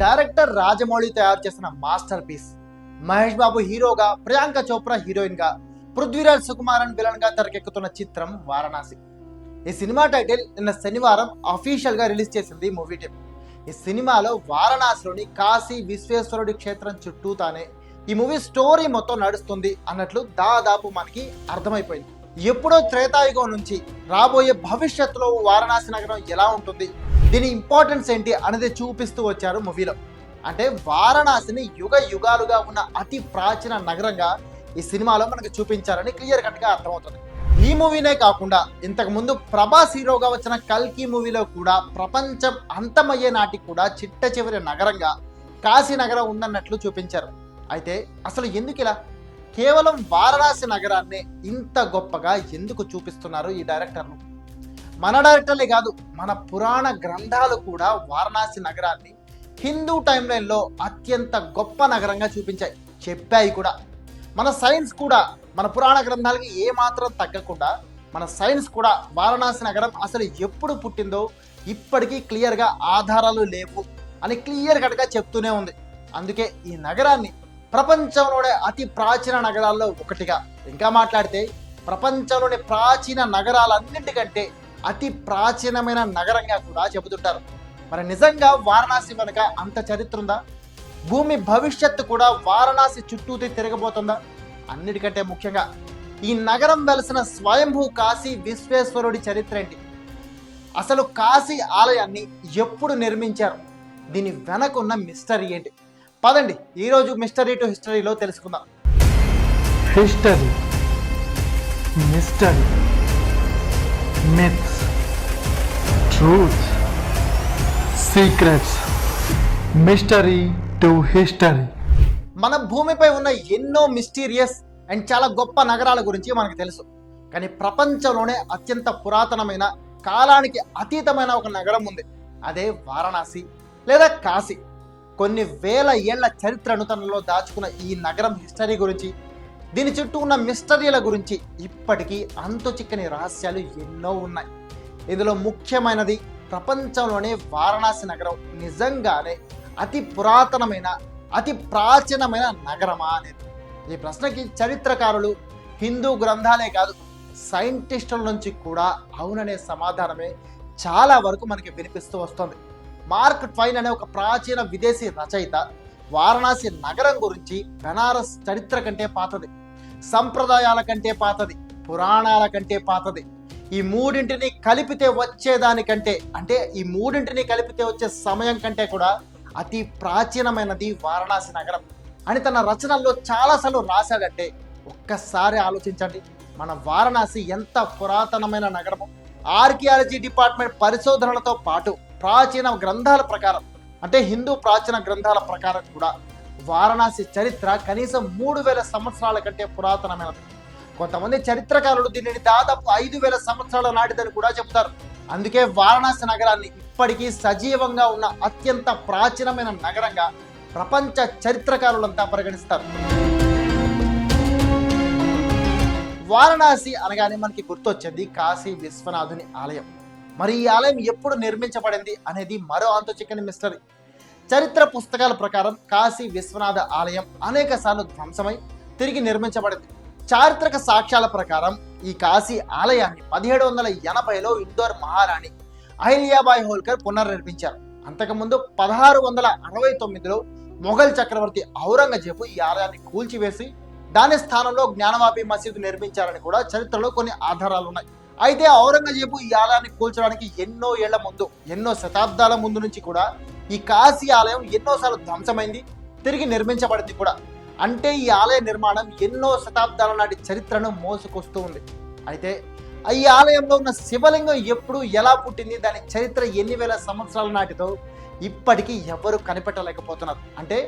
Director Rajamouli తయారు చేసిన master piece. Mahesh Babu హీరోగా ప్రియాంక చోప్రా హీరోయిన్గా పృథ్వీరాజ్ సుకుమారన్ విలన్గా తెరకెక్కుతున్న చిత్రం వారణాసి. ఈ సినిమా టైటిల్ నిన్న శనివారం అఫీషియల్గా రిలీజ్ చేసింది మూవీ టీమ్ ఈ సినిమాలో వారణాసిలోని కాశీ విశ్వేశ్వరుడి క్షేత్రం చుట్టూ తానే ఈ మూవీ స్టోరీ మొత్తం నడుస్తుంది అన్నట్లు దాదాపు మనకి అర్థమైపోయింది. ఎప్పుడో త్రేతాయుగం నుంచి రాబోయే భవిష్యత్తులో వారణాసి నగరం ఎలా ఉంటుంది? దీని ఇంపార్టెన్స్ ఏంటి అనేది చూపిస్తూ వచ్చారు మూవీలో. అంటే వారణాసిని యుగ యుగాలుగా ఉన్న అతి ప్రాచీన నగరంగా ఈ సినిమాలో మనకు చూపించారని క్లియర్ కట్గా అర్థమవుతుంది. ఈ మూవీనే కాకుండా ఇంతకుముందు ప్రభాస్ హీరోగా వచ్చిన కల్కి మూవీలో కూడా ప్రపంచం అంతమయ్యే నాటికి కూడా చిట్ట చివరి నగరంగా కాశీనగరం ఉందన్నట్లు చూపించారు. అయితే అసలు ఎందుకు ఇలా కేవలం వారణాసి నగరాన్నే ఇంత గొప్పగా ఎందుకు చూపిస్తున్నారు ఈ డైరెక్టర్లు? మన డైరెక్టర్లే కాదు మన పురాణ గ్రంథాలు కూడా వారణాసి నగరాన్ని హిందూ టైమ్లైన్లో అత్యంత గొప్ప నగరంగా చూపించాయి చెప్పాయి కూడా. మన సైన్స్ కూడా మన పురాణ గ్రంథాలకి ఏమాత్రం తగ్గకుండా మన సైన్స్ కూడా వారణాసి నగరం అసలు ఎప్పుడు పుట్టిందో ఇప్పటికీ క్లియర్గా ఆధారాలు లేవు అని క్లియర్ కట్గా చెప్తూనే ఉంది. అందుకే ఈ నగరాన్ని ప్రపంచంలోనే అతి ప్రాచీన నగరాల్లో ఒకటిగా. ఇంకా మాట్లాడితే ప్రపంచంలోని ప్రాచీన నగరాలన్నింటికంటే అతి ప్రాచీనమైన నగరంగా కూడా చెబుతుంటారు. మరి నిజంగా వారణాసి వెనుక అంత చరిత్ర ఉందా? భూమి భవిష్యత్తు కూడా వారణాసి చుట్టూతే తిరగబోతుందా? అన్నిటికంటే ముఖ్యంగా ఈ నగరం వెలసిన స్వయంభూ కాశీ విశ్వేశ్వరుడి చరిత్ర ఏంటి? అసలు కాశీ ఆలయాన్ని ఎప్పుడు నిర్మించారు? దీని వెనకున్న మిస్టరీ ఏంటి? పదండి ఈరోజు మిస్టరీ టు హిస్టరీలో తెలుసుకుందాం. history, mystery, myths, truth, secrets, mystery to history. మన భూమిపై ఉన్న ఎన్నో మిస్టీరియస్ అండ్ చాలా గొప్ప నగరాల గురించి మనకు తెలుసు. కానీ ప్రపంచంలోనే అత్యంత పురాతనమైన కాలానికి అతీతమైన ఒక నగరం ఉంది. అదే వారణాసి లేదా కాశీ. కొన్ని వేల ఏళ్ళ చరిత్రను తనలో దాచుకున్న ఈ నగరం హిస్టరీ గురించి దీని చుట్టూ ఉన్న మిస్టరీల గురించి ఇప్పటికీ అంతు చిక్కని రహస్యాలు ఎన్నో ఉన్నాయి. ఇందులో ముఖ్యమైనది ప్రపంచంలోనే వారణాసి నగరం నిజంగానే అతి పురాతనమైన అతి ప్రాచీనమైన నగరమా అనేది. ఈ ప్రశ్నకి చరిత్రకారులు హిందూ గ్రంథాలే కాదు సైంటిస్టుల నుంచి కూడా అవుననే సమాధానమే చాలా వరకు మనకి వినిపిస్తూ వస్తుంది. మార్క్ ట్వైన్ అనే ఒక ప్రాచీన విదేశీ రచయిత వారణాసి నగరం గురించి బెనారస్ చరిత్ర కంటే పాతది సంప్రదాయాల కంటే పాతది పురాణాల కంటే పాతది. ఈ మూడింటిని కలిపితే వచ్చేదానికంటే అంటే ఈ మూడింటిని కలిపితే వచ్చే సమయం కంటే కూడా అతి ప్రాచీనమైనది వారణాసి నగరం. అని తన రచనల్లో చాలాసార్లు రాశాడంటే ఒక్కసారి ఆలోచించండి మన వారణాసి ఎంత పురాతనమైన నగరము. ఆర్కియాలజీ డిపార్ట్మెంట్ పరిశోధనలతో పాటు ప్రాచీన గ్రంథాల ప్రకారం అంటే హిందూ ప్రాచీన గ్రంథాల ప్రకారం కూడా వారణాసి చరిత్ర కనీసం మూడు వేల సంవత్సరాల కంటే పురాతనమైనది. కొంతమంది చరిత్రకారులు దీనిని దాదాపు ఐదు వేల సంవత్సరాల నాటిదని కూడా చెబుతారు. అందుకే వారణాసి నగరాన్ని ఇప్పటికీ సజీవంగా ఉన్న అత్యంత ప్రాచీనమైన నగరంగా ప్రపంచ చరిత్రకారులంతా పరిగణిస్తారు. వారణాసి అనగానే మనకి గుర్తొచ్చింది కాశీ విశ్వనాథుని ఆలయం. మరి ఈ ఆలయం ఎప్పుడు నిర్మించబడింది అనేది మరో అంత చిక్కని మిస్టరీ చరిత్ర పుస్తకాల ప్రకారం కాశీ విశ్వనాథ ఆలయం అనేక సార్లు ధ్వంసమై తిరిగి నిర్మించబడింది. చారిత్రక సాక్ష్యాల ప్రకారం ఈ కాశీ ఆలయాన్ని పదిహేడు వందల ఎనభైలో ఇందోర్ మహారాణి అహిల్యాబాయి హోల్కర్ పునర్నిర్మించారు. అంతకుముందు పదహారు వందల అరవై తొమ్మిదిలో మొఘల్ చక్రవర్తి ఔరంగజేబు ఈ ఆలయాన్ని కూల్చివేసి దాని స్థానంలో జ్ఞానవాపి మసీదు నిర్మించారని కూడా చరిత్రలో కొన్ని ఆధారాలు ఉన్నాయి. అయితే ఔరంగజేబు ఈ ఆలయాన్ని కూల్చడానికి ఎన్నో ఏళ్ళ ముందు ఎన్నో శతాబ్దాల ముందు నుంచి కూడా ఈ కాశీ ఆలయం ఎన్నోసార్లు ధ్వంసమైంది తిరిగి నిర్మించబడింది కూడా. అంటే ఈ ఆలయ నిర్మాణం ఎన్నో శతాబ్దాల నాటి చరిత్రను మోసుకొస్తూ ఉంది. అయితే ఈ ఆలయంలో ఉన్న శివలింగం ఎప్పుడు ఎలా పుట్టింది దాని చరిత్ర ఎన్ని వేల సంవత్సరాల నాటితో ఇప్పటికీ ఎవరు కనిపెట్టలేకపోతున్నారు. అంటే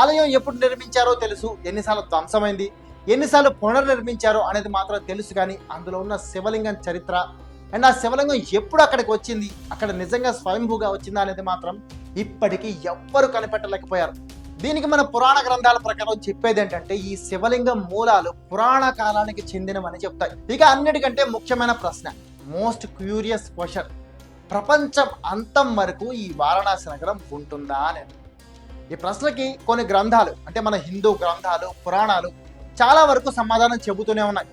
ఆలయం ఎప్పుడు నిర్మించారో తెలుసు ఎన్నిసార్లు ధ్వంసమైంది ఎన్నిసార్లు పునర్నిర్మించారో అనేది మాత్రం తెలుసు కానీ అందులో ఉన్న శివలింగం చరిత్ర అండ్ ఆ శివలింగం ఎప్పుడు అక్కడికి వచ్చింది అక్కడ నిజంగా స్వయంభూగా వచ్చిందా అనేది మాత్రం ఇప్పటికీ ఎవ్వరు కనిపెట్టలేకపోయారు. దీనికి మన పురాణ గ్రంథాల ప్రకారం చెప్పేది ఏంటంటే ఈ శివలింగం మూలాలు పురాణ కాలానికి చెందినవని చెప్తాయి. ఇక అన్నిటికంటే ముఖ్యమైన ప్రశ్న మోస్ట్ క్యూరియస్ క్వశ్చన్ ప్రపంచం అంతం వరకు ఈ వారణాసి నగరం ఉంటుందా అని. ఈ ప్రశ్నకి కొన్ని గ్రంథాలు అంటే మన హిందూ గ్రంథాలు పురాణాలు చాలా వరకు సమాధానం చెబుతూనే ఉన్నాయి.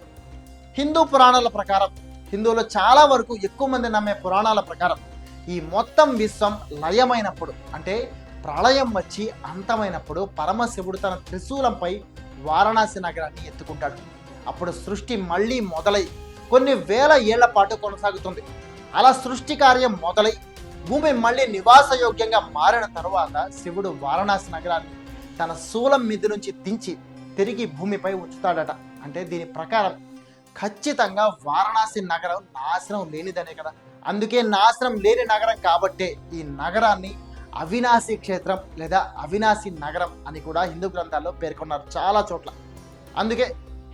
హిందూ పురాణాల ప్రకారం హిందువులు చాలా వరకు ఎక్కువ మంది నమ్మే పురాణాల ప్రకారం ఈ మొత్తం విశ్వం లయమైనప్పుడు అంటే ప్రళయం వచ్చి అంతమైనప్పుడు పరమశివుడు తన త్రిశూలంపై వారణాసి నగరాన్ని ఎత్తుకుంటాడు. అప్పుడు సృష్టి మళ్ళీ మొదలై కొన్ని వేల ఏళ్ళ పాటు కొనసాగుతుంది. అలా సృష్టి కార్యం మొదలై భూమి మళ్ళీ నివాసయోగ్యంగా మారిన తరువాత శివుడు వారణాసి నగరాన్ని తన శూలం మీద నుంచి దించి తిరిగి భూమిపై ఉంచుతాడట. అంటే దీని ప్రకారం ఖచ్చితంగా వారణాసి నగరం నాశనం లేనిదనే కదా. అందుకే నాశనం లేని నగరం కాబట్టే ఈ నగరాన్ని అవినాశి క్షేత్రం లేదా అవినాశి నగరం అని కూడా హిందూ గ్రంథాల్లో పేర్కొన్నారు చాలా చోట్ల. అందుకే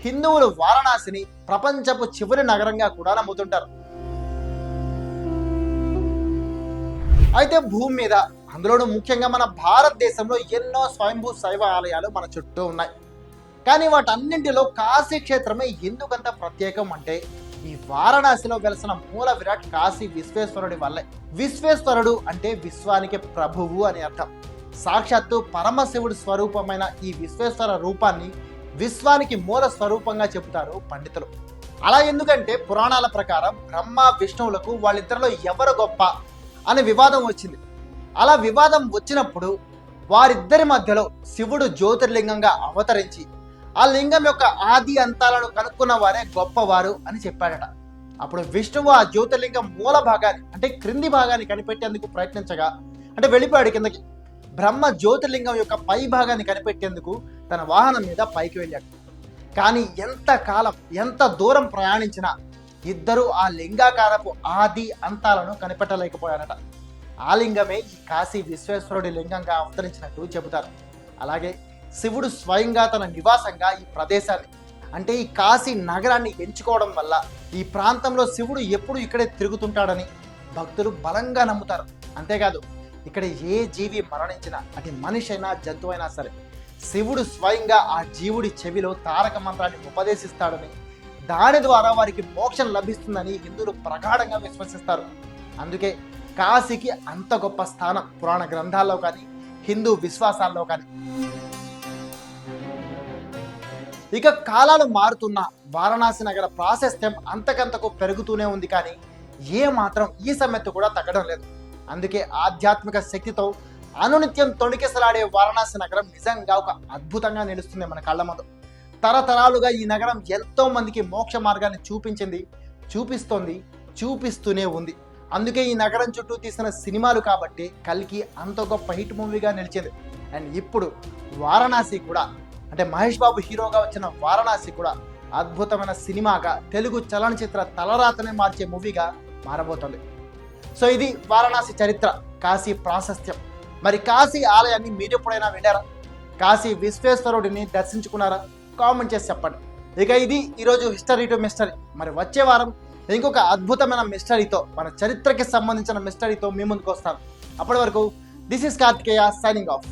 హిందువులు వారణాసిని ప్రపంచపు చివరి నగరంగా కూడా నమ్ముతుంటారు. అయితే భూమి మీద అందులోనూ ముఖ్యంగా మన భారతదేశంలో ఎన్నో స్వయంభూ శైవ ఆలయాలు మన చుట్టూ ఉన్నాయి. కానీ వాటన్నింటిలో కాశీ క్షేత్రమే ఎందుకంత ప్రత్యేకం అంటే ఈ వారణాసిలో వెలసిన మూల విరాట్ కాశీ విశ్వేశ్వరుడి వల్లే. విశ్వేశ్వరుడు అంటే విశ్వానికి ప్రభువు అని అర్థం. సాక్షాత్తు పరమశివుడి స్వరూపమైన ఈ విశ్వేశ్వర రూపాన్ని విశ్వానికి మూల స్వరూపంగా చెబుతారు పండితులు. అలా ఎందుకంటే పురాణాల ప్రకారం బ్రహ్మ విష్ణువులకు వాళ్ళిద్దరిలో ఎవరు గొప్ప? అనే వివాదం వచ్చింది. అలా వివాదం వచ్చినప్పుడు వారిద్దరి మధ్యలో శివుడు జ్యోతిర్లింగంగా అవతరించి ఆ లింగం యొక్క ఆది అంతాలను కనుక్కున్న వారే గొప్పవారు అని చెప్పాడట. అప్పుడు విష్ణువు ఆ జ్యోతిర్లింగం మూల భాగాన్ని అంటే క్రింది భాగాన్ని కనిపెట్టేందుకు ప్రయత్నించగా అంటే వెళ్ళిపోయాడు కిందకి. బ్రహ్మ జ్యోతిర్లింగం యొక్క పై భాగాన్ని కనిపెట్టేందుకు తన వాహనం మీద పైకి వెళ్ళాడు. కానీ ఎంత కాలం ఎంత దూరం ప్రయాణించినా ఇద్దరు ఆ లింగాకారపు ఆది అంతాలను కనిపెట్టలేకపోయారట. ఆ లింగమే ఈ కాశీ విశ్వేశ్వరుడి లింగంగా అవతరించినట్టు చెబుతారు. అలాగే శివుడు స్వయంగా తన నివాసంగా ఈ ప్రదేశాన్ని అంటే ఈ కాశీ నగరాన్ని ఎంచుకోవడం వల్ల ఈ ప్రాంతంలో శివుడు ఎప్పుడు ఇక్కడే తిరుగుతుంటాడని భక్తులు బలంగా నమ్ముతారు. అంతేకాదు ఇక్కడ ఏ జీవి మరణించినా అది మనిషి అయినా జంతువైనా సరే శివుడు స్వయంగా ఆ జీవుడి చెవిలో తారక మంత్రాన్ని ఉపదేశిస్తాడని దాని ద్వారా వారికి మోక్షం లభిస్తుందని హిందువులు ప్రగాఢంగా విశ్వసిస్తారు. అందుకే కాశీకి అంత గొప్ప స్థానం పురాణ గ్రంథాల్లో కానీ హిందూ విశ్వాసాల్లో కానీ. ఇక కాలాలు మారుతున్న వారణాసి నగర ప్రాశస్త్యం అంతకంతకు పెరుగుతూనే ఉంది కానీ ఏ మాత్రం ఈ సమ్మెత్తు కూడా తగ్గడం లేదు. అందుకే ఆధ్యాత్మిక శక్తితో అనునిత్యం తొణికిసలాడే వారణాసి నగరం నిజంగా ఒక అద్భుతంగా నిలుస్తుంది మన కళ్ళ ముందు. తరతరాలుగా ఈ నగరం ఎంతో మందికి మోక్ష మార్గాన్ని చూపించింది చూపిస్తోంది చూపిస్తూనే ఉంది. అందుకే ఈ నగరం చుట్టూ తీసిన సినిమాలు కాబట్టి కల్కి అంత గొప్ప హిట్ మూవీగా నిలిచింది. అండ్ ఇప్పుడు వారణాసి కూడా అంటే మహేష్ బాబు హీరోగా వచ్చిన వారణాసి కూడా అద్భుతమైన సినిమాగా తెలుగు చలనచిత్ర తలరాతనే మార్చే మూవీగా మారబోతోంది. సో ఇది వారణాసి చరిత్ర కాశీ ప్రాశస్త్యం. మరి కాశీ ఆలయాన్ని మీరు ఎప్పుడైనా వెళ్ళారా కాశీ విశ్వేశ్వరుడిని దర్శించుకున్నారా? కామెంట్ చేసి చెప్పండి. ఇక ఇది ఈరోజు హిస్టరీ టు మిస్టరీ మరి వచ్చే వారం ఇంకొక అద్భుతమైన మిస్టరీతో మన చరిత్రకి సంబంధించిన మిస్టరీతో మీ ముందుకు వస్తాను. అప్పటి వరకు this is Karthikeya signing off